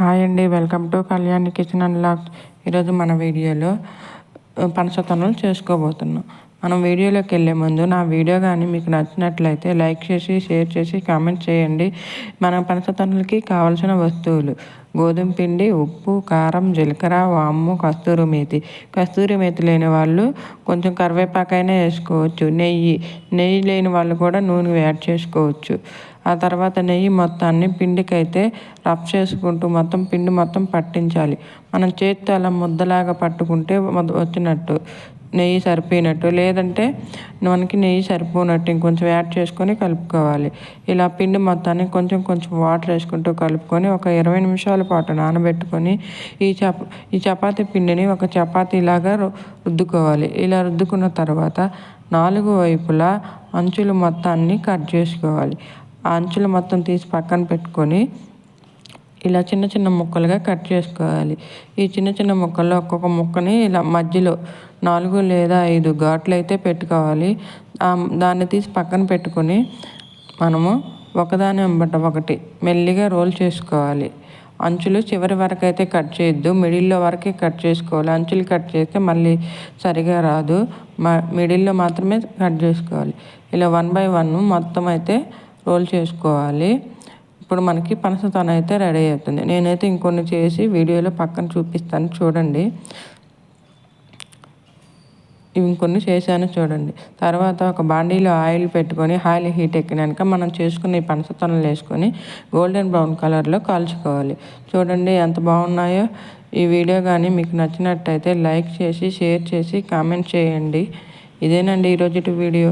Hi అండి welcome to Kalyani kitchen and lock ఈరోజు మన వీడియోలో పనసతనలు చేసుకోబోతున్నాం. మనం వీడియోలోకి వెళ్ళే ముందు నా వీడియో కానీ మీకు నచ్చినట్లయితే లైక్ చేసి షేర్ చేసి కామెంట్ చేయండి. మన పనసతనులకి కావాల్సిన వస్తువులు. గోధుమ పిండి ఉప్పు కారం జీలకర్ర వాము కస్తూరి మేతి. కస్తూరి మేతి లేని వాళ్ళు కొంచెం కరివేపాకైనా వేసుకోవచ్చు. నెయ్యి నెయ్యి లేని వాళ్ళు కూడా నూనె యాడ్ చేసుకోవచ్చు. ఆ తర్వాత నెయ్యి మొత్తాన్ని పిండికైతే రఫ్ చేసుకుంటూ మొత్తం పిండి మొత్తం పట్టించాలి. మనం చేతితో అలా ముద్దలాగా పట్టుకుంటే వచ్చినట్టు. నెయ్యి సరిపోయినట్టు లేదంటే మనకి నెయ్యి సరిపోనట్టు ఇంకొంచెం యాడ్ చేసుకొని కలుపుకోవాలి. ఇలా పిండి మొత్తాన్ని కొంచెం కొంచెం వాటర్ వేసుకుంటూ కలుపుకొని ఒక ఇరవై నిమిషాల పాటు నానబెట్టుకొని ఈ చప ఈ చపాతీ పిండిని ఒక చపాతీలాగా రుద్దుకోవాలి. ఇలా రుద్దుకున్న తర్వాత నాలుగు వైపులా అంచులు మొత్తాన్ని కట్ చేసుకోవాలి. ఆ అంచులు మొత్తం తీసి పక్కన పెట్టుకొని ఇలా చిన్న చిన్న ముక్కలుగా కట్ చేసుకోవాలి. ఈ చిన్న చిన్న ముక్కల్లో ఒక్కొక్క ముక్కని ఇలా మధ్యలో నాలుగు లేదా ఐదు ఘాట్లు అయితే పెట్టుకోవాలి దాన్ని తీసి పక్కన పెట్టుకొని మనము ఒకదాని వెంబట ఒకటి మెల్లిగా రోల్ చేసుకోవాలి. అంచులు చివరి వరకు అయితే కట్ చేయొద్దు. మిడిల్లో వరకే కట్ చేసుకోవాలి. అంచులు కట్ చేస్తే మళ్ళీ సరిగా రాదు. మిడిల్లో మాత్రమే కట్ చేసుకోవాలి. ఇలా వన్ బై వన్ మొత్తం అయితే రోల్ చేసుకోవాలి. ఇప్పుడు మనకి పనసతోన అయితే రెడీ అవుతుంది. నేనైతే ఇంకొన్ని చేసి వీడియోలో పక్కన చూపిస్తాను. చూడండి. ఇంకొన్ని చేశాను చూడండి. తర్వాత ఒక బాండీలో ఆయిల్ పెట్టుకొని ఆయిల్ హీట్ ఎక్కినాక మనం చేసుకున్న ఈ పనసతనలు వేసుకొని గోల్డెన్ బ్రౌన్ కలర్లో కాల్చుకోవాలి. చూడండి ఎంత బాగున్నాయో. ఈ వీడియో కానీ మీకు నచ్చినట్టయితే లైక్ చేసి షేర్ చేసి కామెంట్ చేయండి. ఇదేనండి ఈరోజు వీడియో.